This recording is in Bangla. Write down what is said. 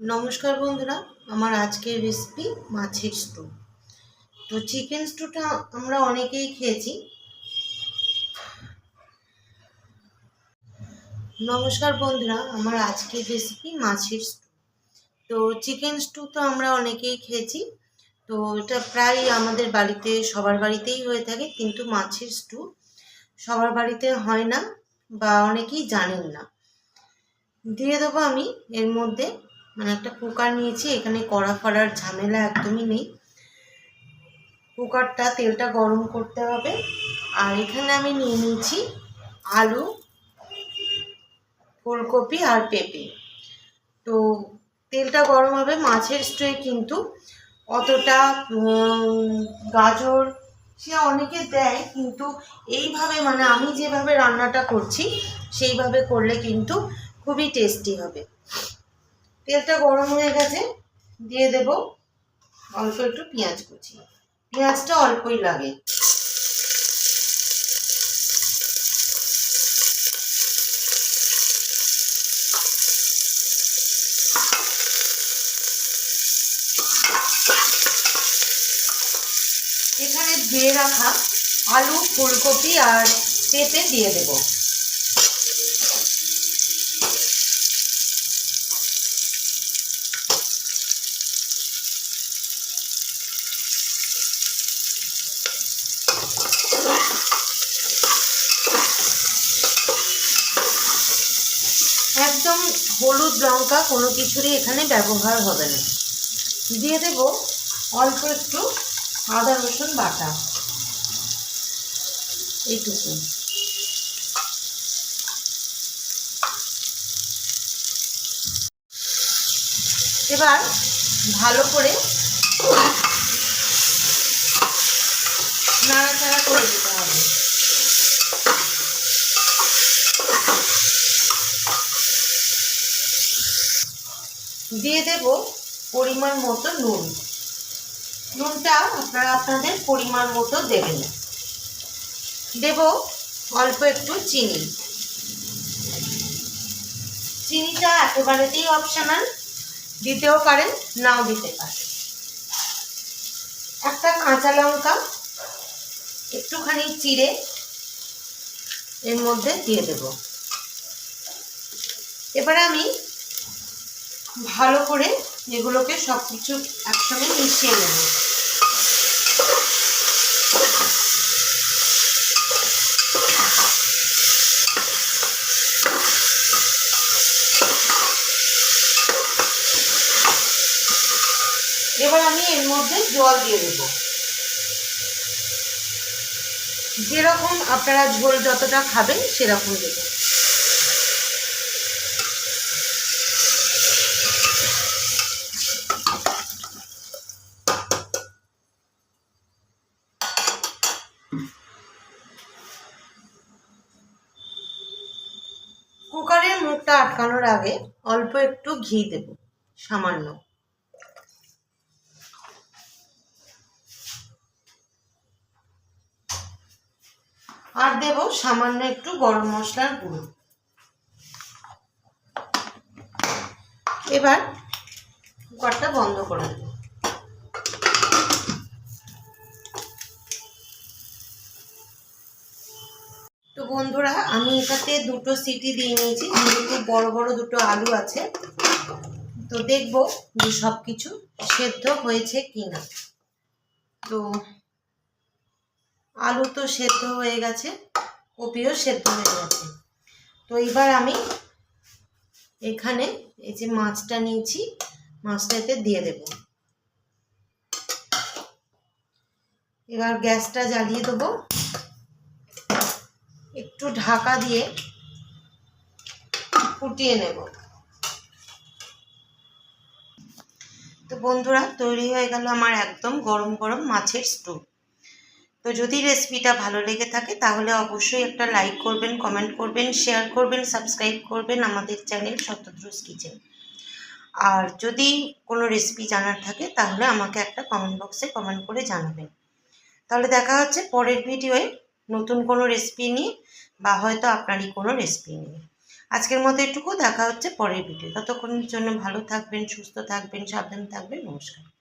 নমস্কার বন্ধুরা, আমার আজকের রেসিপি মাছের স্টু তো চিকেন স্টুটা আমরা অনেকেই খেয়েছি। নমস্কার বন্ধুরা, আমার আজকের রেসিপি মাছের স্টু তো চিকেন স্টু তো আমরা অনেকেই খেয়েছি। তো এটা প্রায় আমাদের বাড়িতে, সবার বাড়িতেই হয়ে থাকে, কিন্তু মাছের স্টু সবার বাড়িতে হয় না বা অনেকেই জানেন না। দিয়ে দেবো আমি এর মধ্যে মানে একটা কুকার নিয়েছি, এখানে কড়া ফড়ার ঝামেলা একদমই নেই। কুকারটা, তেলটা গরম করতে হবে। আর এখানে আমি নিয়ে নিয়েছি আলু, ফুলকপি আর পেঁপে। তো তেলটা গরম হবে, মাছের স্ট্রে কিন্তু অতটা গাজর সে অনেকে দেয়, কিন্তু এইভাবে মানে আমি যেভাবে রান্নাটা করছি, সেইভাবে করলে কিন্তু খুবই টেস্টি হবে। তেলটা গরম হয়ে গেছে, দিয়ে দেব অল্প একটু পেঁয়াজ কুচি। পেঁয়াজটা অল্পই লাগে। এখানে ধুয়ে রাখা আলু, ফুলকপি আর পেঁপে দিয়ে দেবো। একদম হলুদ লঙ্কা কোনো কিছুরই এখানে ব্যবহার হবে না। দিয়ে দেব অল্প একটু আদা, রসুন বাটা। এইটুকু। এবার ভালো করে নাড়াচাড়া করে দিতে হবে দিয়ে দেব পরিমাণ মতো নুন। নুনটা আপনারা আপনাদের পরিমাণ মতো দেবেন। দেব অল্প একটু চিনি। চিনিটা একেবারেতেই অপশনাল দিতেও পারেন, নাও দিতে পারেন। একটা কাঁচা লঙ্কা, একটুখানি চিড়ে এর মধ্যে দিয়ে দেব। এবারে আমি ভালো করে এগুলোকে সব কিছু একসঙ্গে মিশিয়ে নেব। এবার আমি এর মধ্যে জল দিয়ে দেব। যেরকম আপনারা ঝোল যতটা খাবেন সেরকম দেবেন কুকারের মুখটা আটকানোর আগে অল্প একটু ঘি দেব, সামান্য। আর দেব সামান্য একটু গরম মশলার গুঁড়ো। এবার কুকারটা বন্ধ করে দেব। বন্ধুরা, আমি এটাতে দুটো সিটি দিয়ে নিয়েছি, যেহেতু বড় বড় দুটো আলু আছে। তো দেখব যে সব কিছু সেদ্ধ হয়েছে কি না তো আলু তো সেদ্ধ হয়ে গেছে, কপিও সেদ্ধ হয়ে গেছে। তো এবার আমি এখানে এই যে মাছটা নিয়েছি, মাছটা এতে দিয়ে দেব। এবার গ্যাসটা জ্বালিয়ে দেবো। একটু ঢাকা দিয়ে ফুটিয়ে নেব। তো বন্ধুরা, তৈরি হয়ে গেল আমার একদম গরম গরম মাছের স্টু তো যদি রেসিপিটা ভালো লেগে থাকে, তাহলে অবশ্যই একটা লাইক করবেন কমেন্ট করবেন শেয়ার করবেন সাবস্ক্রাইব করবেন আমাদের চ্যানেল সত্যদ্রুস কিচেন আর যদি কোনো রেসিপি জানার থাকে, তাহলে আমাকে একটা কমেন্ট বক্সে কমেন্ট করে জানাবেন। তাহলে দেখা হচ্ছে পরের ভিডিওয়ে নতুন কোনো রেসিপি নিয়ে বা হয়তো আপনারই কোনো রেসিপি নিয়ে আজকের মতো এটুকু, দেখা হচ্ছে পরের ভিডিও ততক্ষণের জন্য ভালো থাকবেন, সুস্থ থাকবেন, সাবধান থাকবেন। নমস্কার।